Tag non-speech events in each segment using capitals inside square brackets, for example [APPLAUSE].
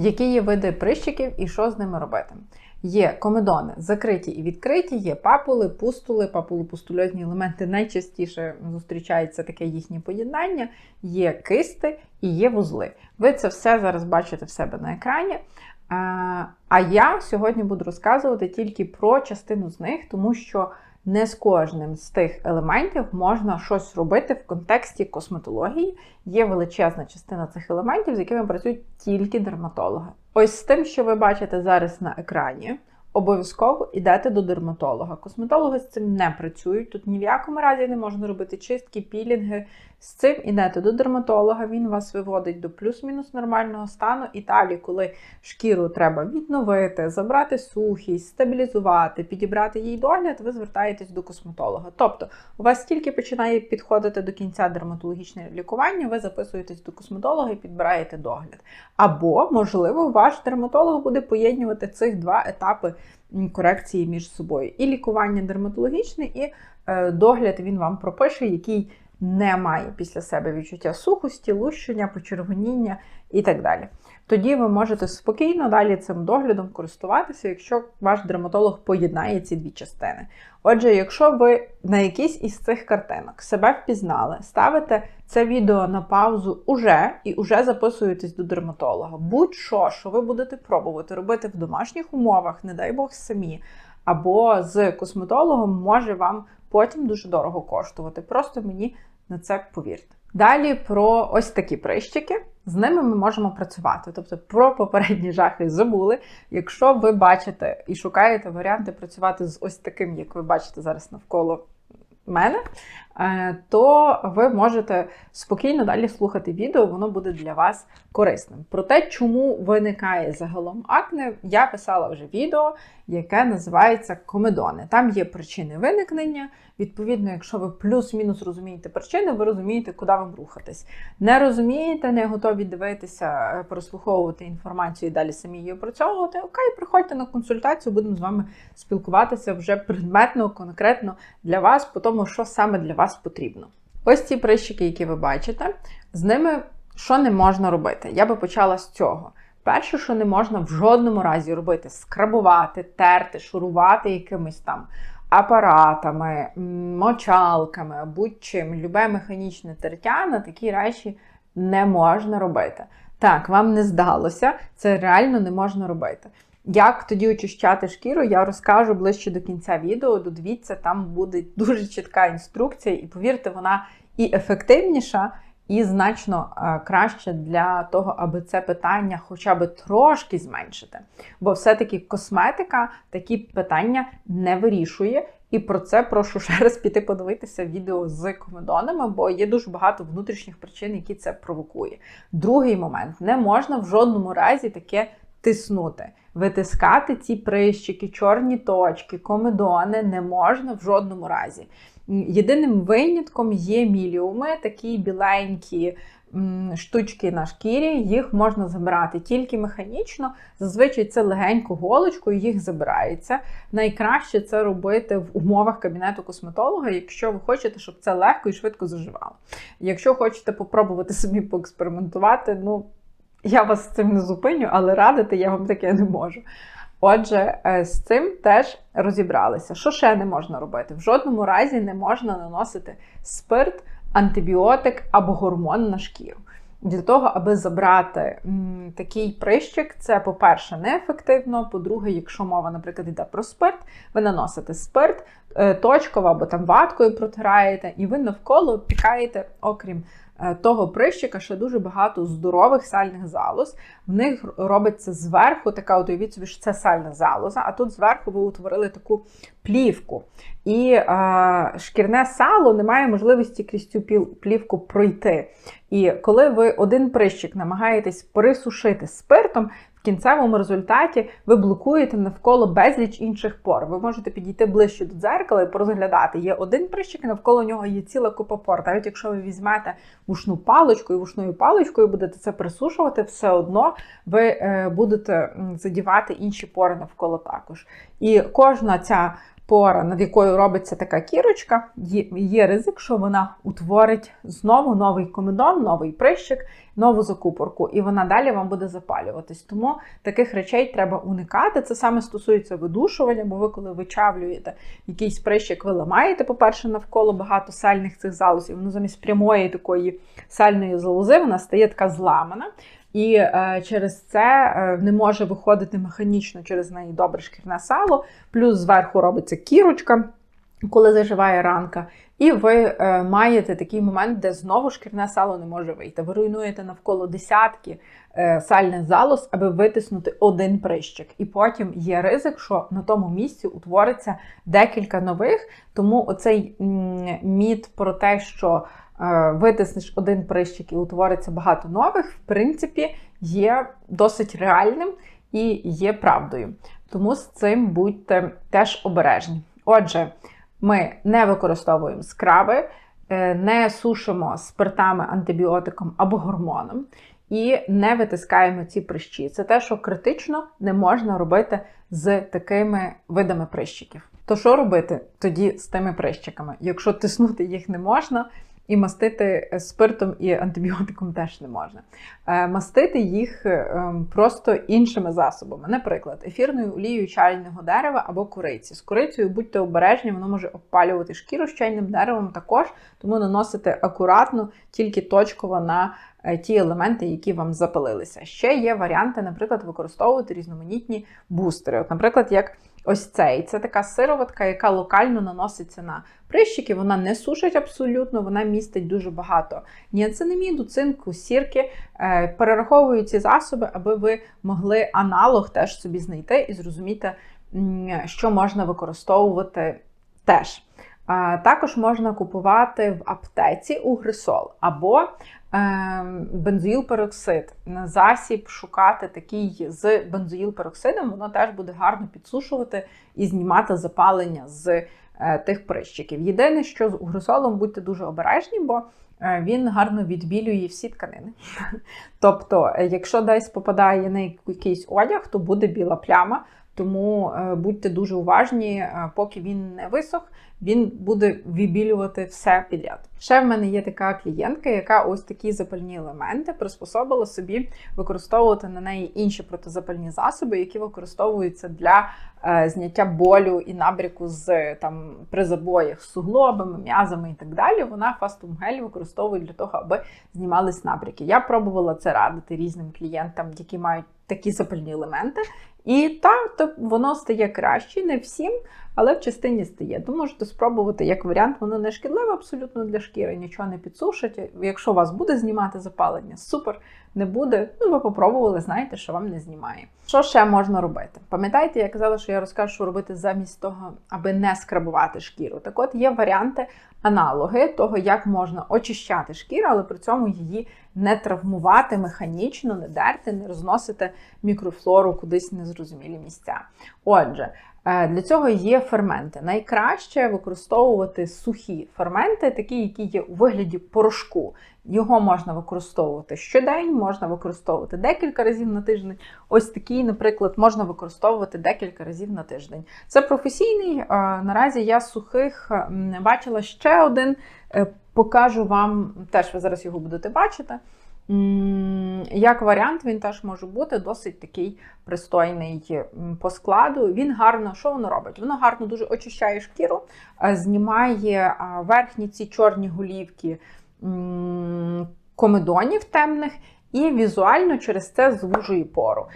Які є види прищиків і що з ними робити? Є комедони закриті і відкриті, є папули, пустули, папулопустульозні елементи найчастіше зустрічається таке їхнє поєднання, є кисти і є вузли. Ви це все зараз бачите в себе на екрані. А, я сьогодні буду розказувати тільки про частину з них, тому що не з кожним з тих елементів можна щось робити в контексті косметології. Є величезна частина цих елементів, з якими працюють тільки дерматологи. Ось з тим, що ви бачите зараз на екрані, обов'язково йдете до дерматолога. Косметологи з цим не працюють. Тут ні в якому разі не можна робити чистки, пілінги. З цим йдете до дерматолога, він вас виводить до плюс-мінус нормального стану. І далі, коли шкіру треба відновити, забрати сухість, стабілізувати, підібрати їй догляд, ви звертаєтесь до косметолога. Тобто, у вас тільки починає підходити до кінця дерматологічне лікування, ви записуєтесь до косметолога і підбираєте догляд. Або, можливо, ваш дерматолог буде поєднувати цих два етапи корекції між собою. І лікування дерматологічне, і е, догляд він вам пропише, який не має після себе відчуття сухості, лущення, почервоніння і так далі. Тоді ви можете спокійно далі цим доглядом користуватися, якщо ваш дерматолог поєднає ці дві частини. Отже, якщо ви на якійсь із цих картинок себе впізнали, ставите це відео на паузу уже і уже записуєтесь до дерматолога. Будь-що, що ви будете пробувати робити в домашніх умовах, не дай Бог самі, або з косметологом, може вам потім дуже дорого коштувати. Просто мені на це повірте. Далі про ось такі прищики. З ними ми можемо працювати. Тобто про попередні жахи забули. Якщо ви бачите і шукаєте варіанти працювати з ось таким, як ви бачите зараз навколо мене, е, то ви можете спокійно далі слухати відео, воно буде для вас корисним. Про те, чому виникає загалом акне, я писала вже відео, яке називається Комедони. Там є причини виникнення. Відповідно, якщо ви плюс-мінус розумієте причини, ви розумієте, куди вам рухатись. Не розумієте, не готові дивитися, е, прослуховувати інформацію і далі самі її опрацьовувати. Окей, приходьте на консультацію, будемо з вами спілкуватися вже предметно, конкретно для вас, по тому, що саме для вас потрібно. Ось ці прищики, які ви бачите, з ними що не можна робити? Я би почала з цього. Перше, що не можна в жодному разі робити, скрабувати, терти, шурувати якимись там апаратами, мочалками, будь-чим, любе механічне тертя на такі речі не можна робити. Так, вам не здалося, це реально не можна робити. Як тоді очищати шкіру, я розкажу ближче до кінця відео. Додивіться, там буде дуже чітка інструкція, і повірте, вона і ефективніша, і значно е, краще для того, аби це питання хоча б трошки зменшити. Бо все-таки косметика такі питання не вирішує. І про це прошу ще раз піти подивитися відео з комедонами, бо є дуже багато внутрішніх причин, які це провокує. Другий момент: не можна в жодному разі таке тиснути. Витискати ці прищики, чорні точки, комедони не можна в жодному разі. Єдиним винятком є міліуми, такі біленькі штучки на шкірі, їх можна забирати тільки механічно. Зазвичай це легенько голочкою їх забирається. Найкраще це робити в умовах кабінету косметолога, якщо ви хочете, щоб це легко і швидко заживало. Якщо хочете попробувати собі поекспериментувати, ну я вас з цим не зупиню, але радити я вам таке не можу. Отже, е, з цим теж розібралися. Що ще не можна робити? В жодному разі не можна наносити спирт, антибіотик або гормон на шкіру. Для того, аби забрати м, такий прищик, це, по-перше, неефективно. По-друге, якщо мова, наприклад, йде про спирт, ви наносите спирт е, точково або там ваткою протираєте, і ви навколо пікаєте, окрім того прищика ще дуже багато здорових сальних залоз. В них робиться зверху така, от уявіть собі, що це сальна залоза, а тут зверху ви утворили таку плівку. І е, шкірне сало не має можливості крізь цю плівку пройти. І коли ви один прищик намагаєтесь присушити спиртом, в кінцевому результаті ви блокуєте навколо безліч інших пор. Ви можете підійти ближче до дзеркала і порозглядати. Є один прищик, і навколо нього є ціла купа пор. Навіть якщо ви візьмете вушну паличку і вушною паличкою будете це присушувати, все одно ви е, будете задівати інші пори навколо також. І кожна ця пора, над якою робиться така кірочка, є, ризик, що вона утворить знову новий комедон, новий прищик, нову закупорку, і вона далі вам буде запалюватись. Тому таких речей треба уникати. Це саме стосується видушування, бо ви, коли вичавлюєте якийсь прищик, ви ламаєте, по-перше, навколо багато сальних цих залозів. Воно замість прямої такої сальної залози, вона стає така зламана. І е, через це е, не може виходити механічно через неї добре шкірне сало, плюс зверху робиться кірочка, коли заживає ранка. І ви е, маєте такий момент, де знову шкірне сало не може вийти. Ви руйнуєте навколо десятки е, сальних залоз, аби витиснути один прищик. І потім є ризик, що на тому місці утвориться декілька нових. Тому оцей міт про те, що витиснеш один прищик і утвориться багато нових, в принципі, є досить реальним і є правдою. Тому з цим будьте теж обережні. Отже, ми не використовуємо скраби, е, не сушимо спиртами, антибіотиком або гормоном і не витискаємо ці прищі. Це те, що критично не можна робити з такими видами прищиків. То що робити тоді з тими прищиками? Якщо тиснути їх не можна, і мастити спиртом і антибіотиком теж не можна. Е, Мастити їх е, просто іншими засобами, наприклад, ефірною олією чайного дерева або куриці. З курицею будьте обережні, воно може обпалювати шкіру з чайним деревом також, тому наносите акуратно, тільки точково на е, ті елементи, які вам запалилися. Ще є варіанти, наприклад, використовувати різноманітні бустери. От, Наприклад, як ось цей. Це така сироватка, яка локально наноситься на прищики. Вона не сушить абсолютно, вона містить дуже багато ніацинаміду, цинку, сірки. Е, перераховую ці засоби, аби ви могли аналог теж собі знайти і зрозуміти, що можна використовувати теж. Також можна купувати в аптеці угрисол або ем, бензоїлпероксид. Засіб шукати такий з бензоїлпероксидом, воно теж буде гарно підсушувати і знімати запалення з е, тих прищиків. Єдине, що з угрисолом будьте дуже обережні, бо е, він гарно відбілює всі тканини. [LAUGHS] Тобто, е, якщо десь попадає на якийсь одяг, то буде біла пляма. Тому будьте дуже уважні, поки він не висох він буде вибілювати все підряд. Ще в мене є така клієнтка, яка ось такі запальні елементи приспособила собі використовувати на неї інші протизапальні засоби, які використовуються для е, зняття болю і набряку з там при забоях з суглобами, м'язами і так далі. Вона фастум гель використовує для того, аби знімались набряки. Я пробувала це радити різним клієнтам, які мають такі запальні елементи. І так, то воно стає краще, не всім, але в частині стає. То можете спробувати як варіант, воно не шкідливе абсолютно для шкіри, нічого не підсушить. Якщо вас буде знімати запалення, супер не буде. Ну, ви попробували, знаєте, що вам не знімає. Що ще можна робити? Пам'ятаєте, я казала, що я розкажу, що робити замість того, аби не скрабувати шкіру. Так от є варіанти, аналоги того, як можна очищати шкіру, але при цьому її не травмувати механічно, не дерти, не розносити мікрофлору кудись в незрозумілі місця. Отже, Е, для цього є ферменти. Найкраще використовувати сухі ферменти, такі, які є у вигляді порошку. Його можна використовувати щодень, можна використовувати декілька разів на тиждень. Ось такий, наприклад, можна використовувати декілька разів на тиждень. Це професійний. Е, наразі я сухих бачила ще один. Е, покажу вам, теж ви зараз його будете бачити. Як варіант, він теж може бути досить такий пристойний по складу. Він гарно, що воно робить? Воно гарно дуже очищає шкіру, знімає верхні ці чорні голівки комедонів темних і візуально через це звужує пору.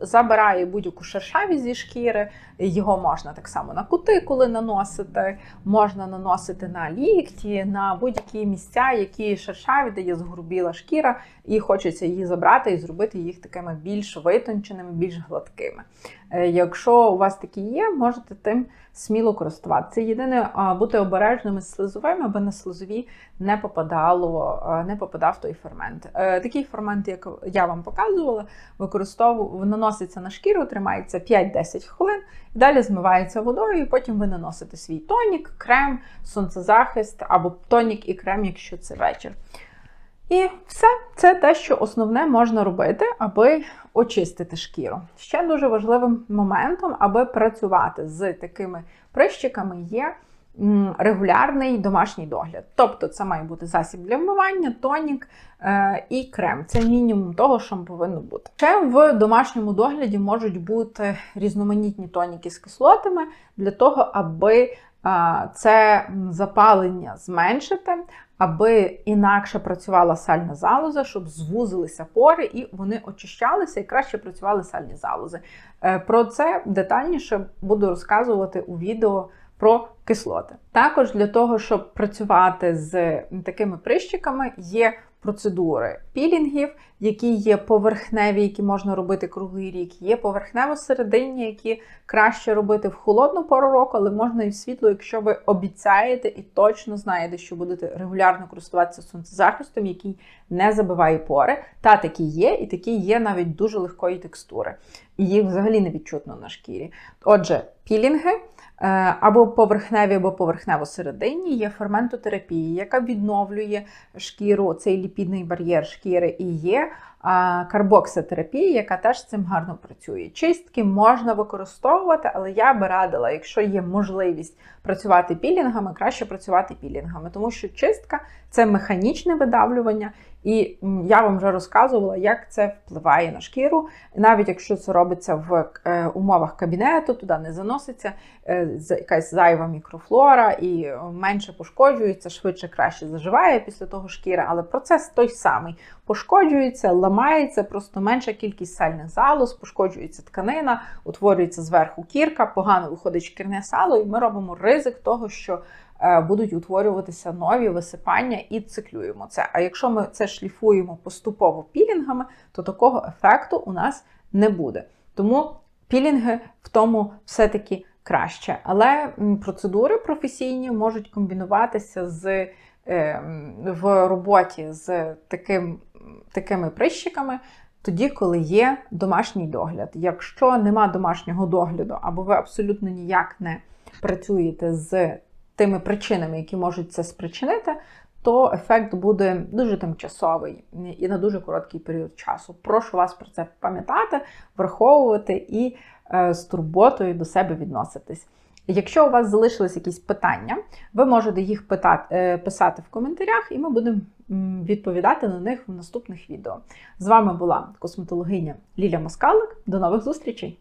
Забирає будь-яку шершавість зі шкіри, його можна так само на кутикули наносити, можна наносити на лікті, на будь-які місця, які шершаві, де є згрубіла шкіра, і хочеться її забрати і зробити їх такими більш витонченими, більш гладкими. Е, якщо у вас такі є, можете тим сміло користуватися. Єдине, бути обережними з слизовими, аби на слизові не попадало, не попадав той фермент. Е, такий фермент, як я вам показувала, використовую, наноситься на шкіру, тримається 5-10 хвилин, і далі змивається водою, і потім ви наносите свій тонік, крем, сонцезахист або тонік і крем, якщо це вечір. І все це те, що основне можна робити, аби очистити шкіру. Ще дуже важливим моментом, аби працювати з такими прищиками, є регулярний домашній догляд. Тобто це має бути засіб для вмивання, тонік е, і крем. Це мінімум того, що повинно бути. Ще в домашньому догляді можуть бути різноманітні тоніки з кислотами для того, аби це запалення зменшити, аби інакше працювала сальна залоза, щоб звузилися пори і вони очищалися і краще працювали сальні залози. Е, Про це детальніше буду розказувати у відео про кислоти. Також для того, щоб працювати з такими прищиками, є процедури пілінгів, які є поверхневі, які можна робити круглий рік, є поверхнево серединні, які краще робити в холодну пору року, але можна і в світло, якщо ви обіцяєте і точно знаєте, що будете регулярно користуватися сонцезахистом, який не забиває пори. Та такі є, і такі є навіть дуже легкої текстури. І їх взагалі не відчутно на шкірі. Отже, пілінги. Е, Або поверхневі, або поверхнево-серединні є ферментотерапія, яка відновлює шкіру, цей ліпідний бар'єр шкіри, і є а, карбокситерапія, яка теж цим гарно працює. Чистки можна використовувати, але я би радила, якщо є можливість працювати пілінгами, краще працювати пілінгами, тому що чистка це механічне видавлювання, і я вам вже розказувала, як це впливає на шкіру. Навіть якщо це робиться в е, умовах кабінету, туди не заноситься е, якась зайва мікрофлора і е, менше пошкоджується, швидше краще заживає після того шкіра, але процес той самий. Пошкоджується, ламається, просто менша кількість сальних залоз, пошкоджується тканина, утворюється зверху кірка, погано виходить шкірне сало, і ми робимо ризик того, що е, будуть утворюватися нові висипання і циклюємо це. А якщо ми це шліфуємо поступово пілінгами, то такого ефекту у нас не буде. Тому пілінги в тому все-таки краще. Але процедури професійні можуть комбінуватися з е, в роботі з таким, такими прищиками. Тоді, коли є домашній догляд. Якщо нема домашнього догляду, або ви абсолютно ніяк не працюєте з тими причинами, які можуть це спричинити, то ефект буде дуже тимчасовий і на дуже короткий період часу. Прошу вас про це пам'ятати, враховувати і е, з турботою до себе відноситись. Якщо у вас залишились якісь питання, ви можете їх питати, е, писати в коментарях, і ми будемо відповідати на них в наступних відео. З вами була косметологиня Ліля Москалик. До нових зустрічей!